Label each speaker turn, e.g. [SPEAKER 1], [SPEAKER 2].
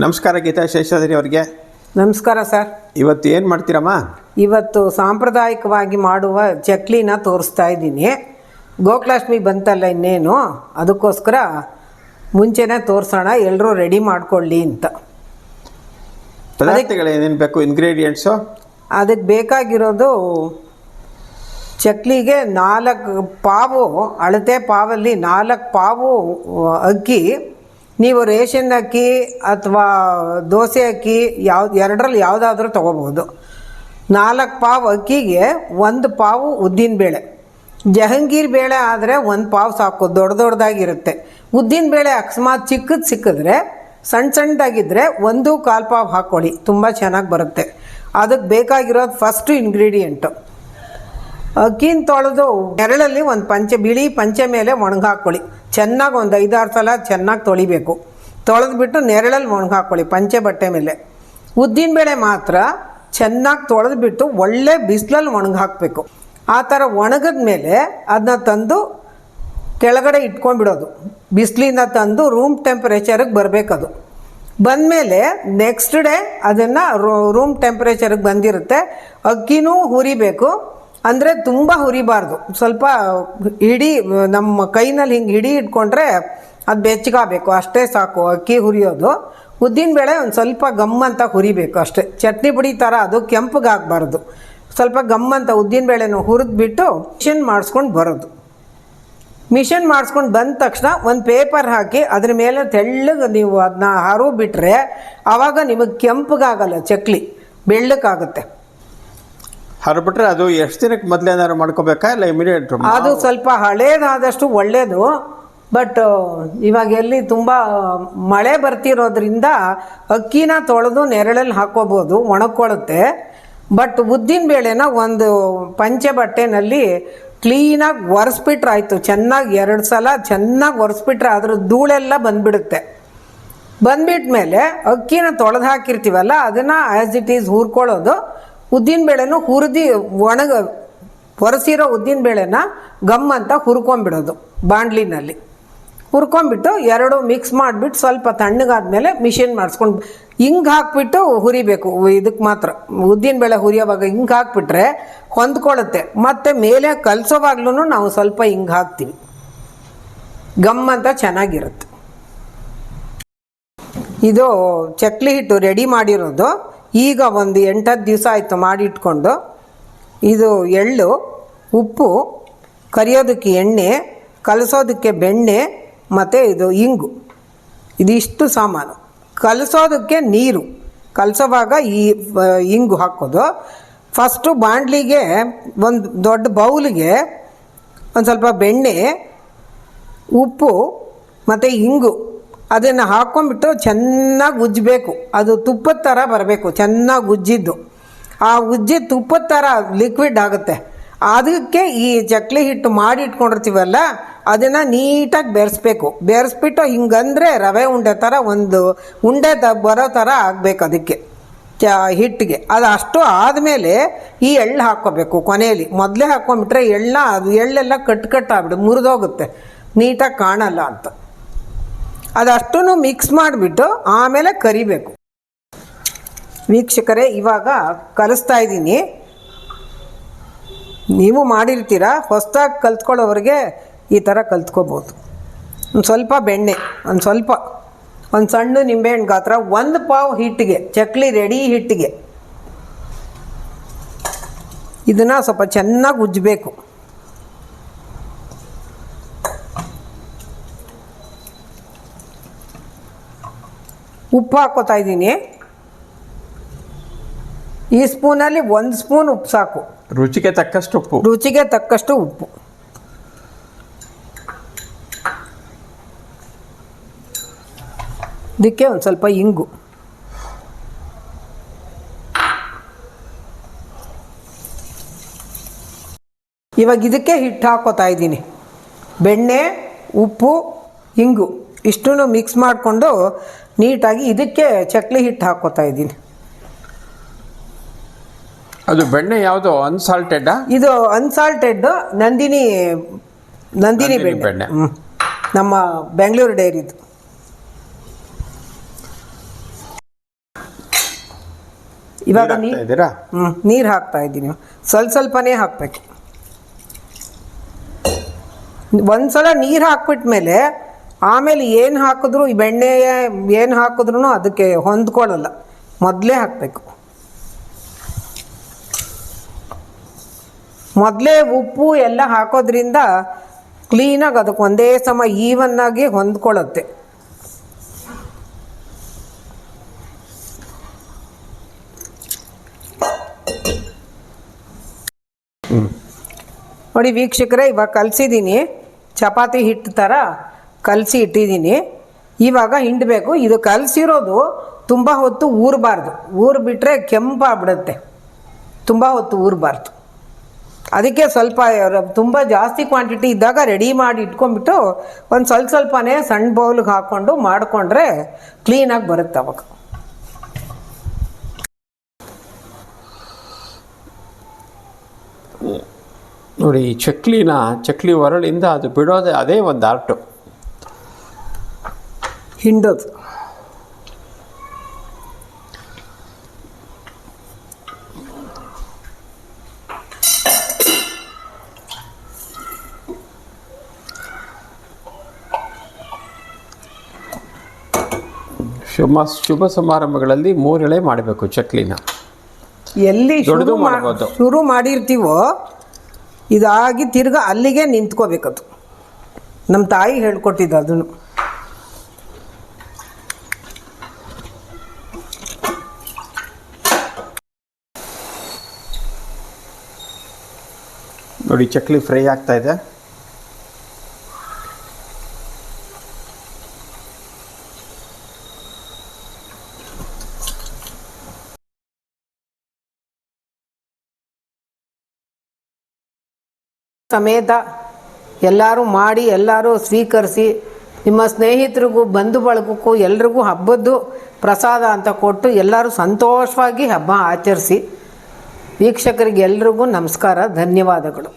[SPEAKER 1] ನಮಸ್ಕಾರ ಗೀತಾ ಶೇಷಾದ್ರಿ ಅವರಿಗೆ.
[SPEAKER 2] ನಮಸ್ಕಾರ ಸರ್.
[SPEAKER 1] ಇವತ್ತು ಏನು ಮಾಡ್ತೀರಮ್ಮ?
[SPEAKER 2] ಇವತ್ತು ಸಾಂಪ್ರದಾಯಿಕವಾಗಿ ಮಾಡುವ ಚಕ್ಲಿನ ತೋರಿಸ್ತಾ ಇದ್ದೀನಿ. ಗೋಕುಲಾಷ್ಟಮಿ ಬಂತಲ್ಲ ಇನ್ನೇನು? ಅದಕ್ಕೋಸ್ಕರ ಮುಂಚೆನೇ ತೋರಿಸೋಣ ಎಲ್ಲರೂ ರೆಡಿ ಮಾಡ್ಕೊಳ್ಳಿ ಅಂತ.
[SPEAKER 1] ಪದಾರ್ಥಗಳು ಏನೇನು ಬೇಕು ಇಂಗ್ರೀಡಿಯೆಂಟ್ಸು
[SPEAKER 2] ಅದಕ್ಕೆ ಬೇಕಾಗಿರೋದು ಚಕ್ಲಿಗೆ ನಾಲ್ಕು ಪಾವು ಅಳತೆ ಪಾವಲ್ಲಿ ನಾಲ್ಕು ಪಾವು ಅಕ್ಕಿ ನೀವು ರೇಷನ್ ಅಕ್ಕಿ ಅಥವಾ ದೋಸೆ ಅಕ್ಕಿ ಯಾವ್ದು ಎರಡರಲ್ಲಿ ಯಾವುದಾದ್ರೂ ತೊಗೋಬೋದು ನಾಲ್ಕು ಪಾವು ಅಕ್ಕಿಗೆ ಒಂದು ಪಾವು ಉದ್ದಿನ ಬೇಳೆ. ಜಹಂಗೀರ್ ಬೇಳೆ ಆದರೆ ಒಂದು ಪಾವು ಸಾಕು, ದೊಡ್ಡ ದೊಡ್ಡದಾಗಿರುತ್ತೆ. ಉದ್ದಿನ ಬೇಳೆ ಅಕಸ್ಮಾತ್ ಚಿಕ್ಕದು ಸಿಕ್ಕಿದ್ರೆ ಸಣ್ಣ ಸಣ್ಣದಾಗಿದ್ದರೆ ಒಂದು ಕಾಲು ಪಾವು ಹಾಕ್ಕೊಳ್ಳಿ ತುಂಬ ಚೆನ್ನಾಗಿ ಬರುತ್ತೆ. ಅದಕ್ಕೆ ಬೇಕಾಗಿರೋದು ಫಸ್ಟು ಇಂಗ್ರೀಡಿಯೆಂಟು ಅಕ್ಕಿನ ತೊಳೆದು ನೆರಳಲ್ಲಿ ಒಂದು ಪಂಚೆ ಬಿಳಿ ಪಂಚೆ ಮೇಲೆ ಒಣಗಾಕೊಳ್ಳಿ. ಚೆನ್ನಾಗಿ ಒಂದು ಐದಾರು ಸಲ ಚೆನ್ನಾಗಿ ತೊಳಿಬೇಕು. ತೊಳೆದ್ಬಿಟ್ಟು ನೆರಳಲ್ಲಿ ಒಣಗಾಕೊಳ್ಳಿ ಪಂಚೆ ಬಟ್ಟೆ ಮೇಲೆ. ಉದ್ದಿನಬೇಳೆ ಮಾತ್ರ ಚೆನ್ನಾಗಿ ತೊಳೆದ್ಬಿಟ್ಟು ಒಳ್ಳೆ ಬಿಸಿಲಲ್ಲಿ ಒಣಗಾಕಬೇಕು. ಆ ಥರ ಒಣಗಿದ ಮೇಲೆ ಅದನ್ನ ತಂದು ಕೆಳಗಡೆ ಇಟ್ಕೊಂಡ್ಬಿಡೋದು. ಬಿಸಿಲಿಂದ ತಂದು ರೂಮ್ ಟೆಂಪ್ರೇಚರಿಗೆ ಬರಬೇಕದು. ಬಂದಮೇಲೆ ನೆಕ್ಸ್ಟ್ ಡೇ ಅದನ್ನು ರೂಮ್ ಟೆಂಪ್ರೇಚರಿಗೆ ಬಂದಿರುತ್ತೆ. ಅಕ್ಕಿನೂ ಹುರಿಬೇಕು. ಅಂದರೆ ತುಂಬ ಹುರಿಬಾರ್ದು. ಸ್ವಲ್ಪ ಹಿಡಿ, ನಮ್ಮ ಕೈನಲ್ಲಿ ಹಿಂಗೆ ಹಿಡಿ ಇಟ್ಕೊಂಡ್ರೆ ಅದು ಬೆಚ್ಚಗಾಗಬೇಕು ಅಷ್ಟೇ ಸಾಕು, ಅಕ್ಕಿ ಹುರಿಯೋದು. ಉದ್ದಿನ ಬೇಳೆ ಒಂದು ಸ್ವಲ್ಪ ಗಮ್ ಅಂತ ಹುರಿಬೇಕು ಅಷ್ಟೇ. ಚಟ್ನಿ ಪುಡಿ ಥರ ಅದು ಕೆಂಪಗಾಗಬಾರ್ದು. ಸ್ವಲ್ಪ ಗಮ್ ಅಂತ ಹುರಿದು ಹುರಿದ್ಬಿಟ್ಟು ಮಿಷನ್ ಮಾಡಿಸ್ಕೊಂಡು ಬರೋದು. ಮಿಷನ್ ಮಾಡಿಸ್ಕೊಂಡು ಬಂದ ತಕ್ಷಣ ಒಂದು ಪೇಪರ್ ಹಾಕಿ ಅದ್ರ ಮೇಲೆ ತೆಳ್ಳಗೆ ನೀವು ಅದನ್ನ ಹರು ಬಿಟ್ಟರೆ ಆವಾಗ ನಿಮಗೆ ಕೆಂಪಗಾಗಲ್ಲ, ಚಕ್ಲಿ. ಬೆಳ್ಳಕ್ಕಾಗುತ್ತೆ
[SPEAKER 1] ಹರಿಬಿಟ್ರೆ ಅದು ಎಷ್ಟು ದಿನಕ್ಕೆ ಮೊದಲೇನಾದ್ರು ಮಾಡ್ಕೋಬೇಕಾ? ಇಲ್ಲ ಇಮಿಡಿಯೇಟ್
[SPEAKER 2] ಅದು ಸ್ವಲ್ಪ ಹಳೇದಾದಷ್ಟು ಒಳ್ಳೇದು. ಬಟ್ ಇವಾಗ ಎಲ್ಲಿ ತುಂಬ ಮಳೆ ಬರ್ತಿರೋದ್ರಿಂದ ಅಕ್ಕಿನ ತೊಳೆದು ನೆರಳಲ್ಲಿ ಹಾಕೋಬೋದು ಒಣಕೊಳ್ಳುತ್ತೆ ಬಟ್ ಉದ್ದಿನ ಬೇಳೆನ ಒಂದು ಪಂಚೆ ಬಟ್ಟೆನಲ್ಲಿ ಕ್ಲೀನಾಗಿ ಒರೆಸ್ಬಿಟ್ರೆ ಆಯಿತು. ಚೆನ್ನಾಗಿ ಎರಡು ಸಲ ಚೆನ್ನಾಗಿ ಒರೆಸ್ಬಿಟ್ರೆ ಅದ್ರ ಧೂಳೆಲ್ಲ ಬಂದ್ಬಿಡುತ್ತೆ. ಬಂದ್ಬಿಟ್ಮೇಲೆ ಅಕ್ಕಿನ ತೊಳೆದು ಹಾಕಿರ್ತೀವಲ್ಲ ಅದನ್ನು ಆ್ಯಸ್ ಇಟ್ ಈಸ್ ಹುರ್ಕೊಳ್ಳೋದು. ಉದ್ದಿನಬೇಳೆನೂ ಹುರಿದಿ ಒಣಗ, ಒರೆಸಿರೋ ಉದ್ದಿನಬೇಳೆನ ಗಮ್ ಅಂತ ಹುರ್ಕೊಂಬಿಡೋದು ಬಾಂಡ್ಲಿನಲ್ಲಿ. ಹುರ್ಕೊಂಬಿಟ್ಟು ಎರಡು ಮಿಕ್ಸ್ ಮಾಡಿಬಿಟ್ಟು ಸ್ವಲ್ಪ ತಣ್ಣಗಾದ್ಮೇಲೆ ಮಿಷಿನ್ ಮಾಡಿಸ್ಕೊಂಡು ಹಿಂಗೆ ಹಾಕ್ಬಿಟ್ಟು ಹುರಿಬೇಕು. ಇದಕ್ಕೆ ಮಾತ್ರ ಉದ್ದಿನಬೇಳೆ ಹುರಿಯೋವಾಗ ಹಿಂಗೆ ಹಾಕ್ಬಿಟ್ರೆ ಹೊಂದ್ಕೊಳ್ಳುತ್ತೆ ಮತ್ತು ಮೇಲೆ ಕಲಸೋವಾಗ್ಲೂ ನಾವು ಸ್ವಲ್ಪ ಹಿಂಗೆ ಹಾಕ್ತೀವಿ. ಗಮ್ ಅಂತ ಚೆನ್ನಾಗಿರುತ್ತೆ. ಇದು ಚಕ್ಲಿ ಹಿಟ್ಟು ರೆಡಿ ಮಾಡಿರೋದು. ಈಗ ಒಂದು ಎಂಟತ್ತು ದಿವಸ ಆಯಿತು ಮಾಡಿಟ್ಕೊಂಡು, ಇದು ಎಳ್ಳು, ಉಪ್ಪು, ಕರಿಯೋದಕ್ಕೆ ಎಣ್ಣೆ, ಕಲಸೋದಕ್ಕೆ ಬೆಣ್ಣೆ, ಮತ್ತು ಇದು ಇಂಗು. ಇದಿಷ್ಟು ಸಾಮಾನು. ಕಲಸೋದಕ್ಕೆ ನೀರು. ಕಲಸೋವಾಗ ಈ ಇಂಗು ಹಾಕೋದು. ಫಸ್ಟು ಬಾಂಡ್ಲಿಗೆ ಒಂದು ದೊಡ್ಡ ಬೌಲಿಗೆ ಒಂದು ಸ್ವಲ್ಪ ಬೆಣ್ಣೆ, ಉಪ್ಪು, ಮತ್ತು ಇಂಗು ಅದನ್ನು ಹಾಕ್ಕೊಂಬಿಟ್ಟು ಚೆನ್ನಾಗಿ ಉಜ್ಜಬೇಕು. ಅದು ತುಪ್ಪದ ಥರ ಬರಬೇಕು, ಚೆನ್ನಾಗಿ ಉಜ್ಜಿದ್ದು. ಆ ಉಜ್ಜಿ ತುಪ್ಪದ ಥರ ಲಿಕ್ವಿಡ್ ಆಗುತ್ತೆ. ಅದಕ್ಕೆ ಈ ಚಕ್ಲಿ ಹಿಟ್ಟು ಮಾಡಿ ಇಟ್ಕೊಂಡಿರ್ತೀವಲ್ಲ, ಅದನ್ನು ನೀಟಾಗಿ ಬೆರೆಸ್ಬೇಕು. ಬೆರೆಸ್ಬಿಟ್ಟು ಹಿಂಗಂದರೆ ರವೆ ಉಂಡೆ ಥರ ಒಂದು ಉಂಡೆ ತ ಬರೋ ಥರ ಆಗಬೇಕು ಅದಕ್ಕೆ, ಚ ಹಿಟ್ಟಿಗೆ. ಅದು ಅಷ್ಟು ಆದಮೇಲೆ ಈ ಎಳ್ಳು ಹಾಕ್ಕೋಬೇಕು ಕೊನೆಯಲ್ಲಿ ಮೊದಲೇ ಹಾಕ್ಕೊಂಬಿಟ್ರೆ ಎಳ್ಳ, ಅದು ಎಳ್ಳೆಲ್ಲ ಕಟ್ ಕಟ್ಟಾಗ್ಬಿಡು ಮುರಿದೋಗುತ್ತೆ. ನೀಟಾಗಿ ಕಾಣಲ್ಲ ಅಂತ. ಅದಷ್ಟೂ ಮಿಕ್ಸ್ ಮಾಡಿಬಿಟ್ಟು ಆಮೇಲೆ ಕರಿಬೇಕು. ವೀಕ್ಷಕರೇ, ಇವಾಗ ಕಲಿಸ್ತಾ ಇದ್ದೀನಿ. ನೀವು ಮಾಡಿರ್ತೀರ? ಹೊಸ್ದಾಗಿ ಕಲ್ತ್ಕೊಳ್ಳೋರಿಗೆ ಈ ಥರ ಕಲ್ತ್ಕೋಬೋದು. ಒಂದು ಸ್ವಲ್ಪ ಬೆಣ್ಣೆ, ಒಂದು ಸ್ವಲ್ಪ, ಒಂದು ಸಣ್ಣ ನಿಂಬೆಹಣ್ಣು ಗಾತ್ರ, ಒಂದು ಪಾವ್ ಹಿಟ್ಟಿಗೆ, ಚಕ್ಲಿ ರೆಡಿ ಹಿಟ್ಟಿಗೆ. ಇದನ್ನು ಸ್ವಲ್ಪ ಚೆನ್ನಾಗಿ ಉಜ್ಜಬೇಕು. ಉಪ್ಪು ಹಾಕೋತಾ ಇದ್ದೀನಿ. ಈ ಸ್ಪೂನಲ್ಲಿ ಒಂದು ಸ್ಪೂನ್ ಉಪ್ಪು ಸಾಕು.
[SPEAKER 1] ರುಚಿಗೆ ತಕ್ಕಷ್ಟು ಉಪ್ಪು.
[SPEAKER 2] ರುಚಿಗೆ ತಕ್ಕಷ್ಟು ಉಪ್ಪು. ಇದಕ್ಕೆ ಒಂದು ಸ್ವಲ್ಪ ಇಂಗು. ಇವಾಗ ಇದಕ್ಕೆ ಹಿಟ್ಟು ಹಾಕೋತಾ ಇದ್ದೀನಿ. ಬೆಣ್ಣೆ ಉಪ್ಪು ಇಂಗು. ಇಷ್ಟೂ ಮಿಕ್ಸ್ ಮಾಡಿಕೊಂಡು ನೀಟಾಗಿ ಇದಕ್ಕೆ ಚಕ್ಲಿ ಹಿಟ್ಟು ಹಾಕೋತಾ ಇದ್ದೀನಿ.
[SPEAKER 1] ಅದು ಬೆಣ್ಣೆ ಯಾವುದು? ಅನ್ಸಾಲ್ಟೆಡ್
[SPEAKER 2] ಇದು ಅನ್ಸಾಲ್ಟೆಡ್ ನಂದಿನಿ ನಂದಿನಿ ಬೆಣ್ಣೆ. ನಮ್ಮ ಬೆಂಗಳೂರು ಡೈರಿದು ಇವಾಗ
[SPEAKER 1] ನೀರು ಹಾಕ್ತಾ
[SPEAKER 2] ಇದ್ದೀನಿ ಸ್ವಲ್ಪ ಸ್ವಲ್ಪನೇ ಹಾಕ್ಬೇಕು. ಒಂದ್ಸಲ ನೀರು ಹಾಕ್ಬಿಟ್ಮೇಲೆ ಆಮೇಲೆ ಏನು ಹಾಕಿದ್ರು ಈ ಬೆಣ್ಣೆ ಏನು ಹಾಕಿದ್ರು ಅದಕ್ಕೆ ಹೊಂದ್ಕೊಳ್ಳಲ್ಲ. ಮೊದಲೇ ಹಾಕಬೇಕು. ಮೊದಲೇ ಉಪ್ಪು ಎಲ್ಲ ಹಾಕೋದ್ರಿಂದ ಕ್ಲೀನಾಗಿ ಅದಕ್ಕೆ ಒಂದೇ ಸಮ ಈವನ್ನಾಗಿ ಹೊಂದ್ಕೊಳ್ಳುತ್ತೆ. ನೋಡಿ ವೀಕ್ಷಕರೇ ಇವಾಗ ಕಲಿಸಿದ್ದೀನಿ ಚಪಾತಿ ಹಿಟ್ಟು ಥರ ಕಲಸಿ ಇಟ್ಟಿದ್ದೀನಿ. ಇವಾಗ ಹಿಂಡಬೇಕು ಇದು ಕಲಸಿರೋದು ತುಂಬ ಹೊತ್ತು ಊರಬಾರ್ದು. ಊರು ಬಿಟ್ಟರೆ ಕೆಂಪಾಗ್ಬಿಡುತ್ತೆ. ತುಂಬ ಹೊತ್ತು ಊರಬಾರ್ದು. ಅದಕ್ಕೆ ಸ್ವಲ್ಪ ತುಂಬ ಜಾಸ್ತಿ ಕ್ವಾಂಟಿಟಿ ಇದ್ದಾಗ ರೆಡಿ ಮಾಡಿ ಇಟ್ಕೊಂಡ್ಬಿಟ್ಟು ಒಂದು ಸ್ವಲ್ಪ ಸ್ವಲ್ಪನೇ ಸಣ್ಣ ಬೌಲ್ಗೆ ಹಾಕ್ಕೊಂಡು ಮಾಡಿಕೊಂಡ್ರೆ ಕ್ಲೀನಾಗಿ ಬರುತ್ತೆ ಅವಾಗ.
[SPEAKER 1] ನೋಡಿ ಚಕ್ಲಿನ, ಚಕ್ಲಿ ಒರಳಿಂದ ಅದು ಬಿಡೋದೇ ಅದೇ ಒಂದು ಆರ್ಟು.
[SPEAKER 2] ಹಿಂಡೋದು.
[SPEAKER 1] ಶುಭ ಶುಭ ಸಮಾರಂಭಗಳಲ್ಲಿ ಮೂರೆಳೆ ಮಾಡಬೇಕು ಚಕ್ಲಿನ.
[SPEAKER 2] ಎಲ್ಲಿ
[SPEAKER 1] ದೊಡ್ಡದು
[SPEAKER 2] ಶುರು
[SPEAKER 1] ಮಾಡ್ಬೋದು.
[SPEAKER 2] ಶುರು ಮಾಡಿರ್ತೀವೋ ಇದಾಗಿ ತಿರ್ಗ ಅಲ್ಲಿಗೆ ನಿಂತ್ಕೋಬೇಕದು. ನಮ್ಮ ತಾಯಿ ಹೇಳ್ಕೊಟ್ಟಿದ್ದು ಅದನ್ನು.
[SPEAKER 1] ನೋಡಿ, ಚಕ್ಲಿ ಫ್ರೈ ಆಗ್ತಾ ಇದೆ.
[SPEAKER 2] ಸಮೇತ ಎಲ್ಲರೂ ಮಾಡಿ, ಎಲ್ಲರೂ ಸ್ವೀಕರಿಸಿ, ನಿಮ್ಮ ಸ್ನೇಹಿತರಿಗೂ, ಬಂಧು ಬಳಗಕ್ಕೂ, ಎಲ್ರಿಗೂ ಹಬ್ಬದ್ದು ಪ್ರಸಾದ ಅಂತ ಕೊಟ್ಟು ಎಲ್ಲರೂ ಸಂತೋಷವಾಗಿ ಹಬ್ಬ ಆಚರಿಸಿ. ವೀಕ್ಷಕರಿಗೆ ಎಲ್ರಿಗೂ ನಮಸ್ಕಾರ ಧನ್ಯವಾದಗಳು.